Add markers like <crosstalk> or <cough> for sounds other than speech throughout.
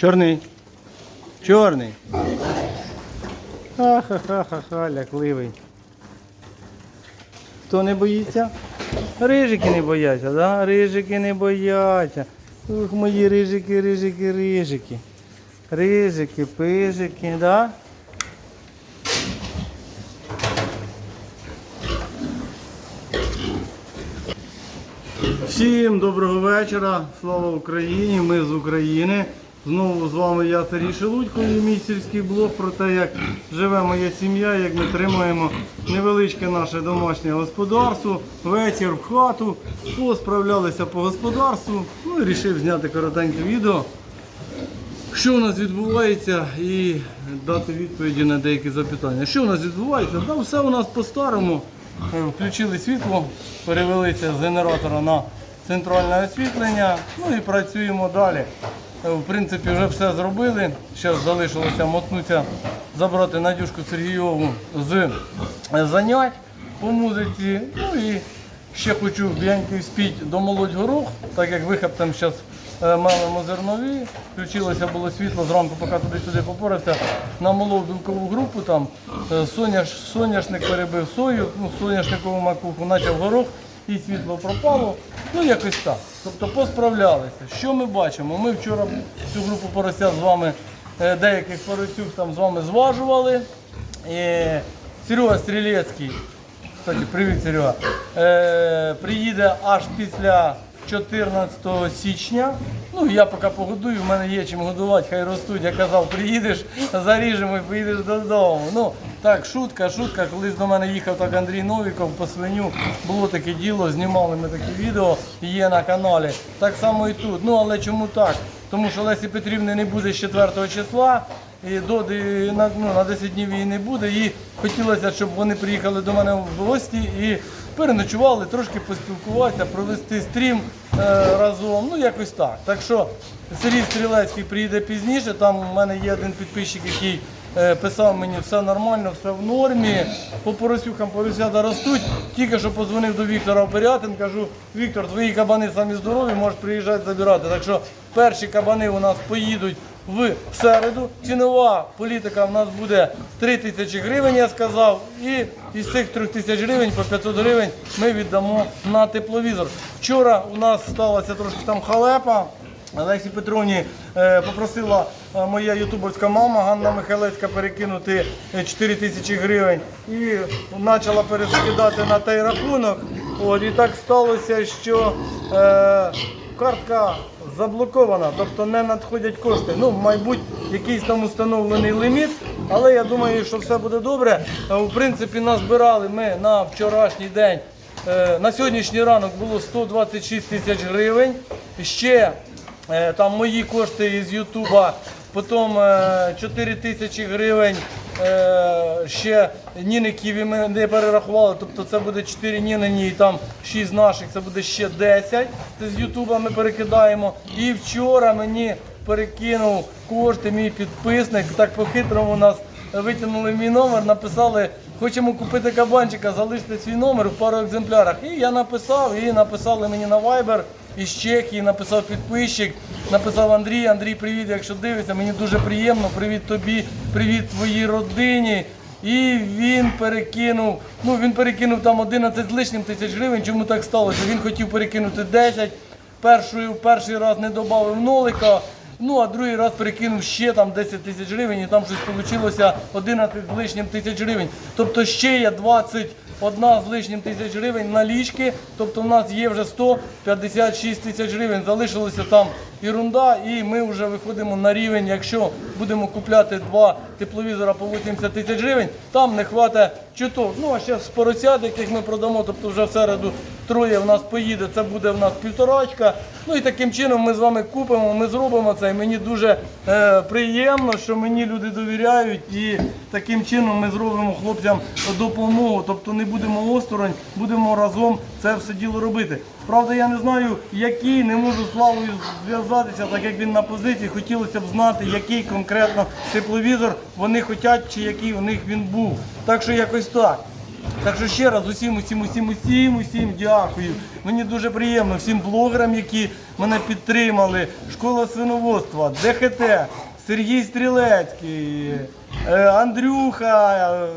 Чорний. Чорний. Ха-ха-ха-ха-ха, лякливий. Хто не боїться? Рижики не бояться, да? Рижики не бояться. Ух, мої рижики, рижики, рижики. Рижики, пижики, да? Всім доброго вечора, слава Україні! Ми з України. Знову з вами я Сергій Шелудько і мій сільський блог про те, як живе моя сім'я, як ми тримаємо невеличке наше домашнє господарство. Вечір в хату, посправлялися по господарству. Ну і вирішив зняти коротеньке відео. Що у нас відбувається і дати відповіді на деякі запитання. Що у нас відбувається? Да, все у нас по-старому. Е, Включили світло, перевелися з генератора на центральне освітлення. Ну і працюємо далі. Е, В принципі, вже все зробили. Зараз залишилося мотнутися, забрати Надюшку Сергійову з е, занять по музиці. Ну і ще хочу б'янький спіть домолоть горох, так як вихід там зараз мелимо зернові. Включилося було світло зранку, поки туди-сюди попорався, намолов білкову групу, там е, соняш, соняшник перебив сою, ну, соняшникову макуху, почав горох і світло пропало. Ну якось так. Тобто посправлялися. Що ми бачимо? Ми вчора цю групу поросят з вами, е, деяких поросюк там з вами зважували. Е, Серега Стрілецький Кстати, привіт, Серега. Е, приїде аж після 14 січня. Ну, я поки погодую, в мене є чим годувати, хай ростуть. Я казав, приїдеш, заріжемо і поїдеш додому. Ну, так, шутка, шутка. Колись до мене їхав так Андрій Новіков по свиню. Було таке діло, знімали ми таке відео, є на каналі. Так само і тут. Ну, але чому так? Тому що Лесі Петрівни не буде з 4 числа і до на, ну, на 10 днів її не буде. І хотілося, щоб вони приїхали до мене в гості і переночували, трошки поспілкуватися, провести стрім е, разом. Ну якось так. Так що Сергій Стрілецький приїде пізніше. Там у мене є один підписчик, який писав мені все нормально, все в нормі. По поросюхам поросята ростуть. Тільки що позвонив до Віктора Оперятин, кажу, Віктор, твої кабани самі здорові, можеш приїжджати забирати. Так що перші кабани у нас поїдуть в середу. Цінова політика в нас буде 3 тисячі гривень, я сказав. І із цих 3 тисяч гривень по 500 гривень ми віддамо на тепловізор. Вчора у нас сталася трошки там халепа. Олесі Петровні е, попросила е, моя ютуберська мама Ганна Михайлецька перекинути е, 4 тисячі гривень і почала перескидати на той рахунок. От, і так сталося, що е, картка заблокована, тобто не надходять кошти. Ну, мабуть, якийсь там установлений ліміт, але я думаю, що все буде добре. Е, В принципі, назбирали ми на вчорашній день. Е, На сьогоднішній ранок було 126 тисяч гривень. Ще е, там мої кошти із Ютуба, потім е, 4 тисячі гривень. е, Ще Ніни Ківі ми не перерахували, тобто це буде 4 Нінині і там 6 наших, це буде ще 10. Це з Ютуба ми перекидаємо. І вчора мені перекинув кошти мій підписник. Так по-хитрому нас витягнули мій номер, написали, хочемо купити кабанчика, залиште свій номер в пару екземплярах. І я написав, і написали мені на Viber із Чехії, написав підписчик, написав Андрій. Андрій, привіт, якщо дивиться, мені дуже приємно. Привіт тобі, привіт твоїй родині. І він перекинув. Ну він перекинув там 11 з лишнім тисяч гривень. Чому так сталося? Він хотів перекинути 10. Першою, перший раз не додав нолика. Ну, а другий раз перекинув ще там 10 тисяч гривень, і там щось вийшло 11 з лишнім тисяч гривень. Тобто ще я 20 одна з лишнім тисяч гривень на налічки, тобто в нас є вже 156 тисяч гривень, залишилося там ерунда, і ми вже виходимо на рівень, якщо будемо купляти два тепловізора по 80 тисяч гривень, там не хватить чуток. Ну, а ще з поросят, яких ми продамо, тобто вже в середу троє в нас поїде, це буде в нас півторачка. Ну і таким чином ми з вами купимо, ми зробимо це. І мені дуже е, приємно, що мені люди довіряють, і таким чином ми зробимо хлопцям допомогу. Тобто не будемо осторонь, будемо разом це все діло робити. Правда, я не знаю, який, не можу з Славою зв'язатися, так як він на позиції. Хотілося б знати, який конкретно тепловізор вони хочуть, чи який у них він був. Так що якось так. Так що ще раз усім, усім, усім, усім, усім дякую. Мені дуже приємно всім блогерам, які мене підтримали. Школа свиноводства, ДХТ, Сергій Стрілецький, е, Андрюха. е,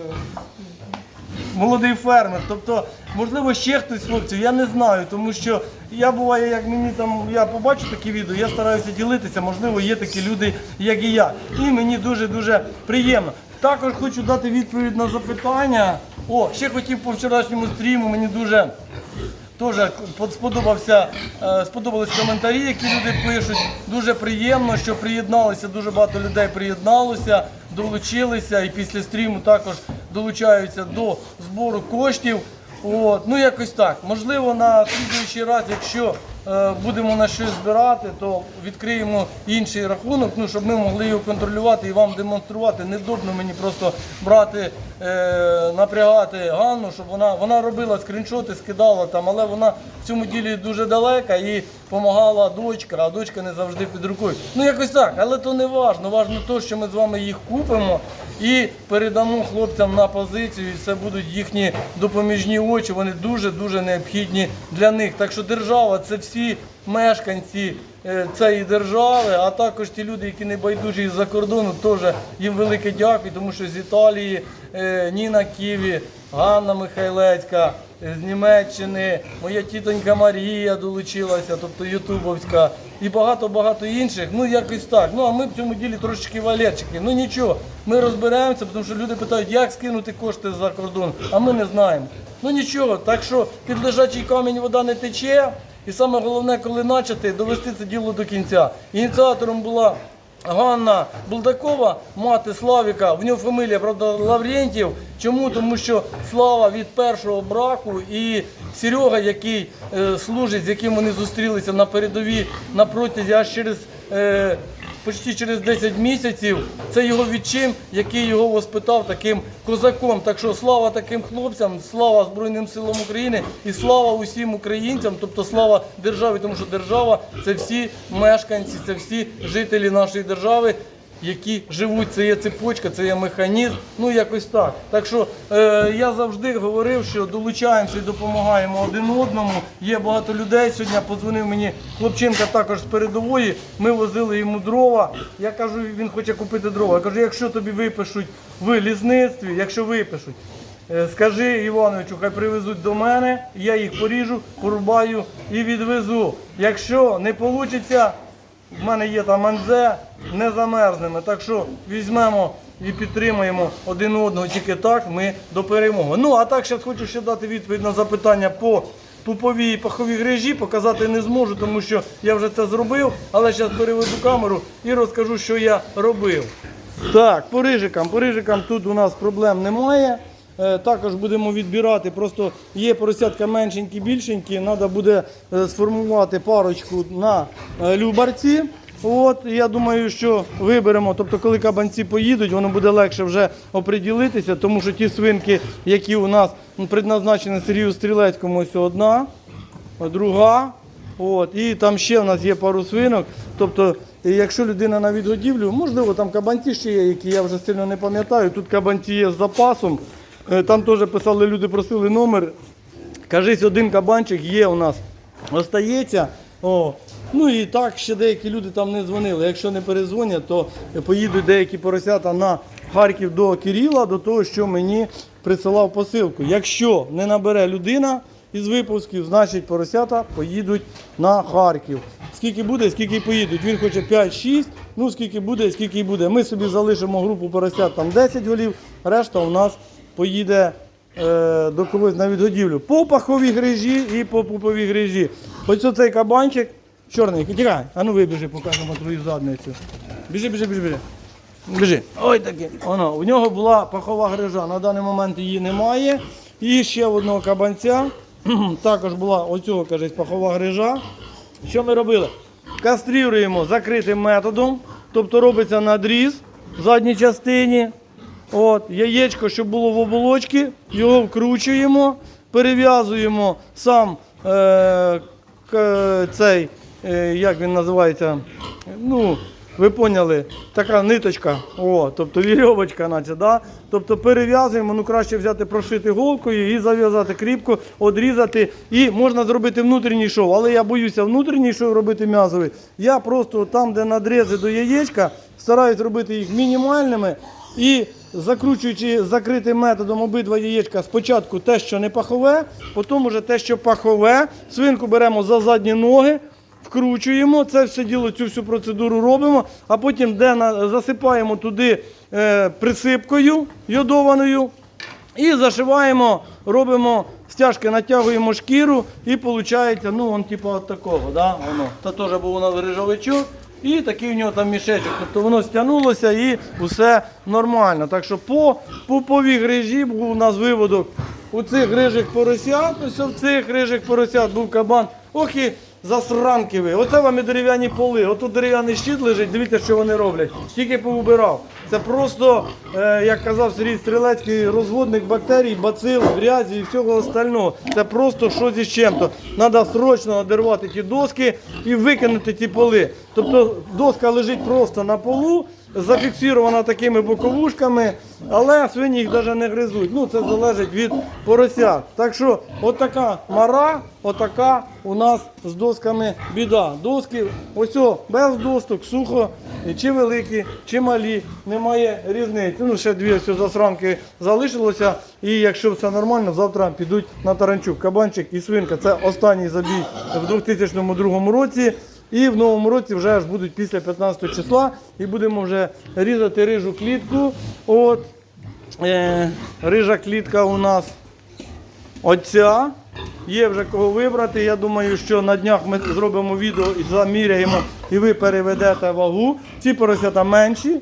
молодий фермер. Тобто, можливо, ще хтось з хлопців, я не знаю, тому що я буває, як мені там я побачу такі відео, я стараюся ділитися. Можливо, є такі люди, як і я. І мені дуже дуже приємно. Також хочу дати відповідь на запитання. О, ще хотів по вчорашньому стріму. Мені дуже Теж сподобався, е, сподобались коментарі, які люди пишуть. Дуже приємно, що приєдналися, дуже багато людей приєдналося, долучилися і після стріму також долучаються до збору коштів. От, ну якось так. Можливо, на слідуючий раз, якщо е, будемо на щось збирати, то відкриємо інший рахунок, ну щоб ми могли його контролювати і вам демонструвати. Недобно мені просто брати, е, напрягати Ганну, щоб вона вона робила скріншоти, скидала там, але вона в цьому ділі дуже далека і допомагала дочка, а дочка не завжди під рукою. Ну якось так, але то не важно. Важно те, що ми з вами їх купимо і передамо хлопцям на позицію. І це будуть їхні допоміжні очі. Вони дуже дуже необхідні для них. Так що держава це всі мешканці е, цієї держави, а також ті люди, які не байдужі із-за кордону, теж їм велике дякую, тому що з Італії е, Ніна Ківі, Ганна Михайлецька. З Німеччини, моя тітонька Марія долучилася, тобто Ютубовська, і багато-багато інших. Ну якось так. Ну а ми в цьому ділі трошечки валетчики. Ну нічого, ми розберемося, тому що люди питають, як скинути кошти за кордон, а ми не знаємо. Ну нічого, так що під лежачий камінь вода не тече. І саме головне, коли почати, довести це діло до кінця. Ініціатором була Ганна Булдакова, мати Славіка. В нього фамілія, правда, Лаврентів. Чому? Тому що Слава від першого браку і Серега, який е, служить, з яким вони зустрілися на передовій на протязі аж через. Е, Почти через 10 місяців це його відчим, який його воспитав таким козаком. Так що слава таким хлопцям, слава Збройним силам України і слава усім українцям, тобто слава державі, тому що держава це всі мешканці, це всі жителі нашої держави. Які живуть, це є цепочка, це є механізм, ну якось так. Так що е, я завжди говорив, що долучаємося і допомагаємо один одному. Є багато людей. Сьогодні подзвонив мені хлопчинка також з передової. Ми возили йому дрова. Я кажу, він хоче купити дрова. Я кажу, якщо тобі випишуть в лісництві, якщо випишуть, е, скажи Івановичу, хай привезуть до мене, я їх поріжу, порубаю і відвезу. Якщо не вийде, в мене є там манзе, не замерзнемо. Так що візьмемо і підтримаємо один одного тільки так ми до перемоги. Ну а так зараз хочу ще дати відповідь на запитання по пуповій і паховій грижі. Показати не зможу, тому що я вже це зробив. Але зараз переведу камеру і розкажу, що я робив. Так, по рижикам. По рижикам тут у нас проблем немає. Е, Також будемо відбирати. Просто є поросятка меншенькі, більшенькі. Треба буде е, сформувати парочку на е, любарці. От, я думаю, що виберемо. Тобто, коли кабанці поїдуть, воно буде легше вже оприділитися, тому що ті свинки, які у нас предназначені Сергію Стрілецькому, ось одна, друга. От, і там ще в нас є пару свинок. Тобто, якщо людина на відгодівлю, можливо, там кабанці ще є, які я вже сильно не пам'ятаю. Тут кабанці є з запасом. Е, Там теж писали, люди просили номер. Кажись, один кабанчик є у нас. Остається. О. Ну і так ще деякі люди там не дзвонили. Якщо не перезвонять, то поїдуть деякі поросята на Харків до Кирила, до того, що мені присилав посилку. Якщо не набере людина із випусків, значить поросята поїдуть на Харків. Скільки буде, скільки поїдуть. Він хоче 5-6, ну скільки буде, скільки буде. Ми собі залишимо групу поросят там 10 голів, решта у нас поїде е, до когось на відгодівлю. По паховій грижі і по пуповій грижі. Ось оцей кабанчик, чорний, тікай, а ну вибіжи, покажемо твою задницю. Біжи, біжи, біжи, біжи. Біжи. Ой такий. Воно. У нього була пахова грижа, на даний момент її немає. І ще одного кабанця. <clears throat> Також була оцього, кажуть, пахова грижа. Що ми робили? Кастрюємо закритим методом, тобто робиться надріз в задній частині. От, яєчко, щоб було в оболочці, його вкручуємо, перев'язуємо сам е, к- цей, е, як він називається, ну, ви поняли, така ниточка, о, тобто вірьовочка, наче, да? тобто перев'язуємо, ну краще взяти прошити голкою і зав'язати кріпко, одрізати. І можна зробити внутрішній шов, але я боюся внутрішній шов робити м'язовий. Я просто там, де надрізи до яєчка, стараюсь робити їх мінімальними. І закручуючи закритим методом обидва яєчка, спочатку те, що не пахове, потім уже те, що пахове. Свинку беремо за задні ноги, вкручуємо, це все діло, цю всю процедуру робимо, а потім де засипаємо туди е, присипкою йодованою. І зашиваємо, робимо стяжки, натягуємо шкіру і виходить, ну, он типу от такого, да, воно. Це теж був у нас рижовичок. І такий у нього там мішечок. Тобто воно стягнулося і все нормально. Так що по пуповій грижі був у нас виводок у цих грижих поросят, ось в цих грижих поросят був кабан. Ох і засранки ви. Оце вам і дерев'яні поли. Отут дерев'яний щит лежить, дивіться, що вони роблять. Тільки поубирав. Це просто, е, як казав Сергій Стрілецький, розводник бактерій, бацил, грязі і всього остального. Це просто щось із чим-то. Треба срочно одервати ті доски і викинути ті поли. Тобто доска лежить просто на полу, зафіксована такими боковушками, але свині їх навіть не гризуть. Ну, це залежить від поросят. Так що, отака мара, отака у нас з досками біда. Доски, ось без досток, сухо, чи великі, чи малі, немає різниці. Ну, ще дві ось засранки залишилося. І якщо все нормально, завтра підуть на таранчук. Кабанчик і свинка. Це останній забій в 2002 році. І в новому році вже аж будуть після 15 числа. І будемо вже різати рижу клітку. От е, рижа клітка у нас оця. Є вже кого вибрати. Я думаю, що на днях ми зробимо відео і заміряємо, і ви переведете вагу. Ці поросята менші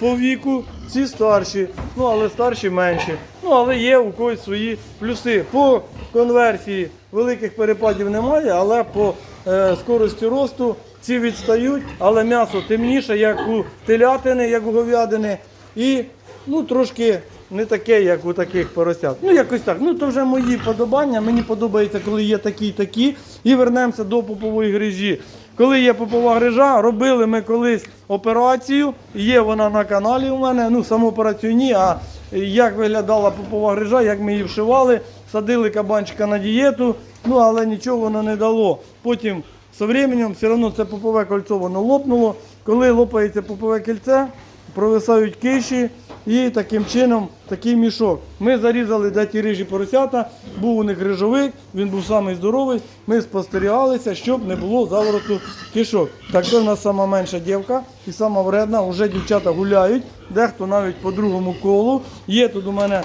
по віку, ці старші, ну але старші менші. Ну, але є у когось свої плюси. По конверсії великих перепадів немає, але по е, скорості росту ці відстають, але м'ясо темніше, як у телятини, як у говядини. І ну, трошки не таке, як у таких поросят. Ну, якось так. Ну, то вже мої подобання. Мені подобається, коли є такі і такі. І вернемося до попової грижі. Коли є попова грижа, робили ми колись операцію. Є вона на каналі у мене. Ну, саму операцію ні, а як виглядала попова грижа, як ми її вшивали, садили кабанчика на дієту, ну але нічого воно не дало. Потім з часом все одно це попове кольцо воно лопнуло. Коли лопається попове кільце, провисають киші і таким чином такий мішок. Ми зарізали де ті рижі поросята, був у них рижовик, він був самий здоровий. Ми спостерігалися, щоб не було завороту кишок. Так це в нас сама менша дівка і сама вредна. Вже дівчата гуляють, дехто навіть по другому колу. Є тут у мене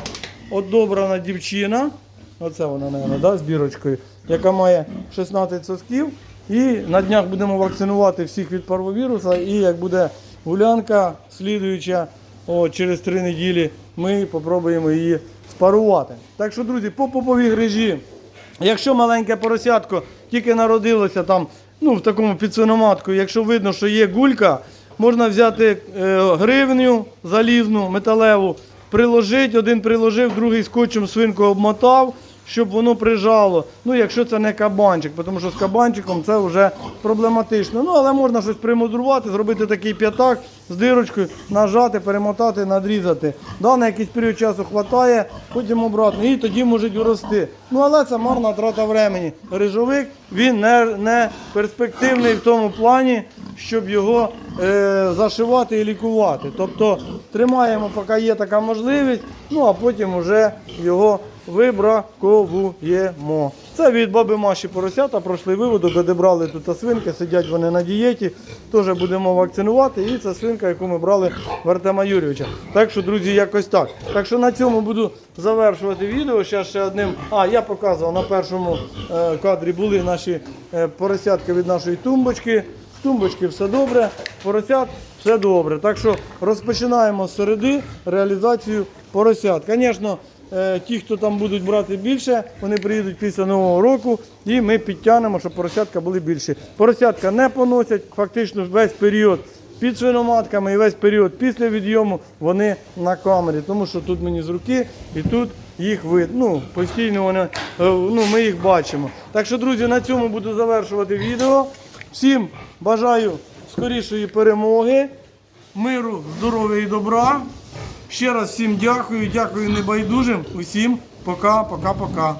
одобрана дівчина. Оце вона, мабуть, да, з бірочкою, яка має 16 сосків. І на днях будемо вакцинувати всіх від парвовіруса. І як буде гулянка слідуюча о, через три неділі, ми спробуємо її спарувати. Так що, друзі, по поповій грижі. Якщо маленьке поросятко тільки народилося там, ну в такому підсвиноматку, якщо видно, що є гулька, можна взяти е, гривню залізну, металеву, приложити, один приложив, другий скотчем свинку обмотав, щоб воно прижало. Ну, якщо це не кабанчик, тому що з кабанчиком це вже проблематично. Ну, але можна щось примудрувати, зробити такий п'ятак з дирочкою, нажати, перемотати, надрізати. Да, на якийсь період часу вистачає, потім обратно, і тоді можуть урости. Ну, але це марна трата времени. Рижовик він не, не перспективний в тому плані, щоб його е, зашивати і лікувати. Тобто тримаємо, поки є така можливість, ну а потім вже його вибраковуємо. Це від баби Маші поросята, пройшли виводок, одібрали тут свинки, сидять вони на дієті. Теж будемо вакцинувати. І це свинка, яку ми брали в Артема Юрійовича. Так що, друзі, якось так. Так що на цьому буду завершувати відео. Ще ще одним. А, я показував на першому е, кадрі були наші е, поросятки від нашої тумбочки. Тумбочки все добре, поросят все добре. Так що розпочинаємо з середи реалізацію поросят. Звісно, ті, хто там будуть брати більше, вони приїдуть після Нового року і ми підтягнемо, щоб поросятка були більші. Поросятка не поносять, фактично весь період під свиноматками і весь період після відйому вони на камері, тому що тут мені з руки і тут їх видно. Ну, постійно вони, е, ну, ми їх бачимо. Так що, друзі, на цьому буду завершувати відео. Всім бажаю скорішої перемоги, миру, здоров'я і добра. Ще раз всім дякую, дякую небайдужим. Усім пока, пока, пока.